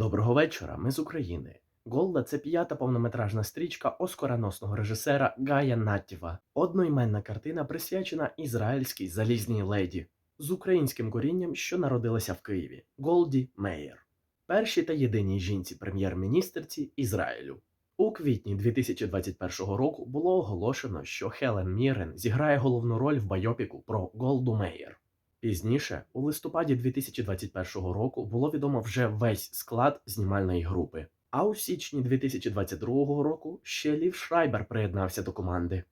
Доброго вечора, ми з України. Голда це п'ята повнометражна стрічка оскароносного режисера Гая Наттєва. Одноіменна картина присвячена ізраїльській залізній леді з українським корінням, що народилася в Києві Голді Меєр, першій та єдиній жінці прем'єр-міністерці Ізраїлю. У квітні 2021 року було оголошено, що Хелен Мірен зіграє головну роль в байопіку про Голду Меєр. Пізніше, у листопаді 2021 року, було відомо вже весь склад знімальної групи. А у січні 2022 року ще Лів Шрайбер приєднався до команди.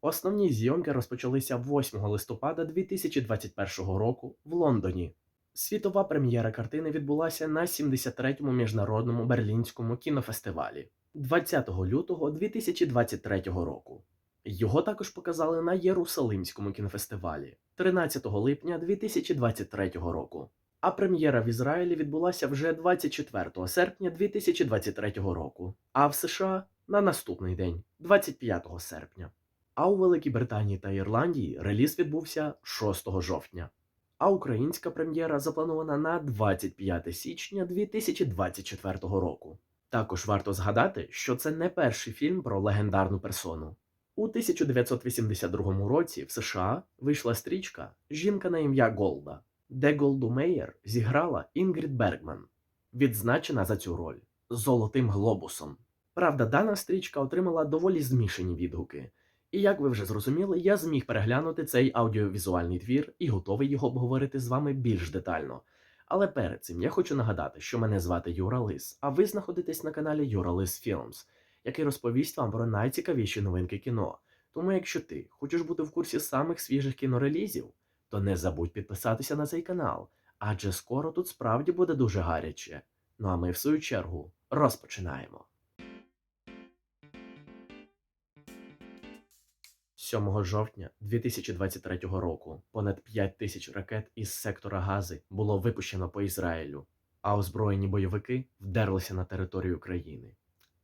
Основні зйомки розпочалися 8 листопада 2021 року в Лондоні. Світова прем'єра картини відбулася на 73-му міжнародному берлінському кінофестивалі 20 лютого 2023 року. Його також показали на Єрусалимському кінофестивалі 13 липня 2023 року. А прем'єра в Ізраїлі відбулася вже 24 серпня 2023 року, а в США на наступний день, 25 серпня. А у Великій Британії та Ірландії реліз відбувся 6 жовтня. А українська прем'єра запланована на 25 січня 2024 року. Також варто згадати, що це не перший фільм про легендарну персону. У 1982 році в США вийшла стрічка Жінка на ім'я Голда, де Голду Меєр зіграла Інгрід Бергман, відзначена за цю роль Золотим глобусом. Правда, дана стрічка отримала доволі змішані відгуки, і як ви вже зрозуміли, я зміг переглянути цей аудіовізуальний твір і готовий його обговорити з вами більш детально. Але перед цим я хочу нагадати, що мене звати Юра Лис, а ви знаходитесь на каналі Юра Лис Філмс, який розповість вам про найцікавіші новинки кіно. Тому, якщо ти хочеш бути в курсі самих свіжих кінорелізів, то не забудь підписатися на цей канал, адже скоро тут справді буде дуже гаряче. Ну а ми, в свою чергу, розпочинаємо. 7 жовтня 2023 року понад 5 тисяч ракет із сектора Гази було випущено по Ізраїлю, а озброєні бойовики вдерлися на територію країни.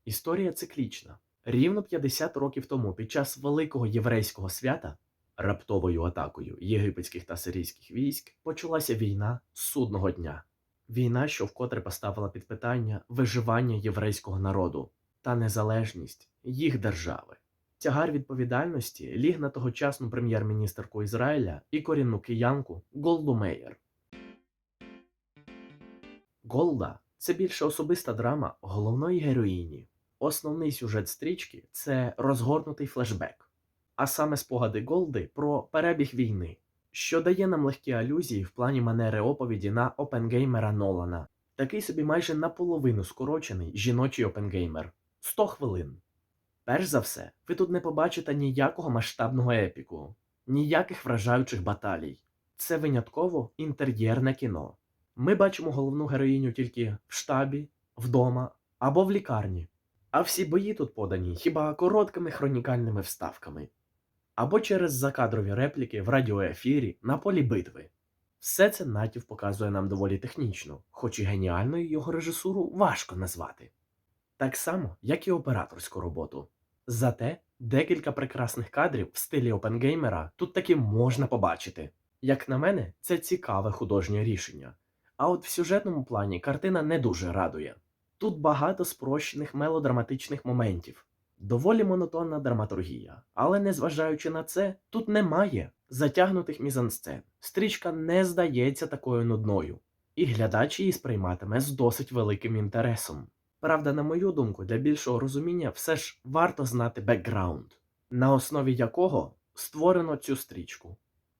Історія циклічна. Рівно 50 років тому, під час великого єврейського свята, раптовою атакою єгипетських та сирійських військ почалася війна судного дня. Війна, що вкотре поставила під питання виживання єврейського народу та незалежність їх держави. Тягар відповідальності ліг на тогочасну прем'єр-міністерку Ізраїля і корінну киянку Голду Меєр. Голда це більше особиста драма головної героїні. Основний сюжет стрічки це розгорнутий флешбек, а саме спогади Голди про перебіг війни, що дає нам легкі алюзії в плані манери оповіді на опенгеймера Нолана, такий собі майже наполовину скорочений жіночий опенгеймер 100 хвилин. Перш за все, ви тут не побачите ніякого масштабного епіку, ніяких вражаючих баталій. Це винятково інтер'єрне кіно. Ми бачимо головну героїню тільки в штабі, вдома або в лікарні. А всі бої тут подані хіба короткими хронікальними вставками, або через закадрові репліки в радіоефірі на полі битви. Все це натів показує нам доволі технічно, хоч і геніальною його режисуру важко назвати. Так само, як і операторську роботу. Зате декілька прекрасних кадрів в стилі опенгеймера тут таки можна побачити. Як на мене, це цікаве художнє рішення. А от в сюжетному плані картина не дуже радує. Тут багато спрощених мелодраматичних моментів, доволі монотонна драматургія, але незважаючи на це, тут немає затягнутих мізансцен. Стрічка не здається такою нудною, і глядач її сприйматиме з досить великим інтересом. Правда, на мою думку, для більшого розуміння все ж варто знати бекграунд, на основі якого створено цю стрічку.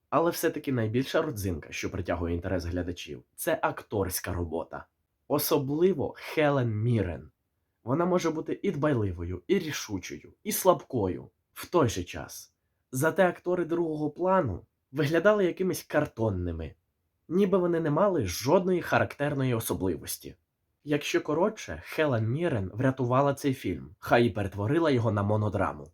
Але все-таки найбільша родзинка, що притягує інтерес глядачів, це акторська робота. Особливо Хелен Мірен. Вона може бути і дбайливою, і рішучою, і слабкою в той же час. Зате актори другого плану виглядали якимись картонними, ніби вони не мали жодної характерної особливості. Якщо коротше, Хелен Мірен врятувала цей фільм, хай і перетворила його на монодраму.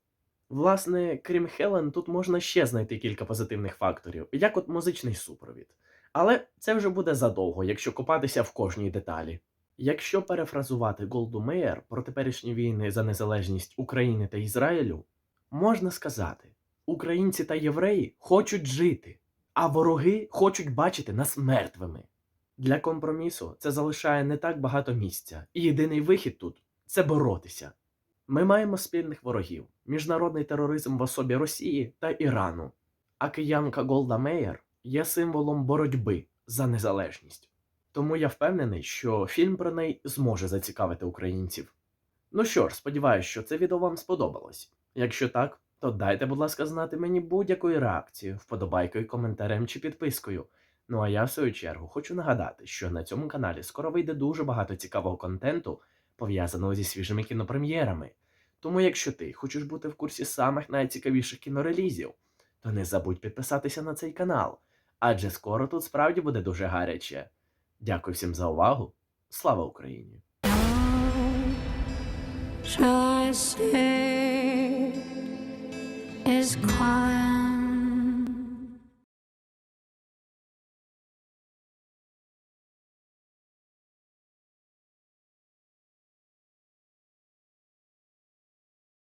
Власне, крім Хелен, тут можна ще знайти кілька позитивних факторів, як от музичний супровід. Але це вже буде задовго, якщо копатися в кожній деталі. Якщо перефразувати Голду Меєр про теперішні війни за незалежність України та Ізраїлю, можна сказати: українці та євреї хочуть жити, а вороги хочуть бачити нас мертвими. Для компромісу це залишає не так багато місця, і єдиний вихід тут це боротися. Ми маємо спільних ворогів: міжнародний тероризм в особі Росії та Ірану. А киянка Голда Меєр є символом боротьби за незалежність. Тому я впевнений, що фільм про неї зможе зацікавити українців. Ну що ж, сподіваюся, що це відео вам сподобалось. Якщо так, то дайте, будь ласка, знати мені будь-якою реакцією, вподобайкою, коментарем чи підпискою. Ну а я, в свою чергу, хочу нагадати, що на цьому каналі скоро вийде дуже багато цікавого контенту, пов'язаного зі свіжими кінопрем'єрами. Тому, якщо ти хочеш бути в курсі самих найцікавіших кінорелізів, то не забудь підписатися на цей канал, адже скоро тут справді буде дуже гаряче. Дякую всім за увагу. Слава Україні! Is quiet?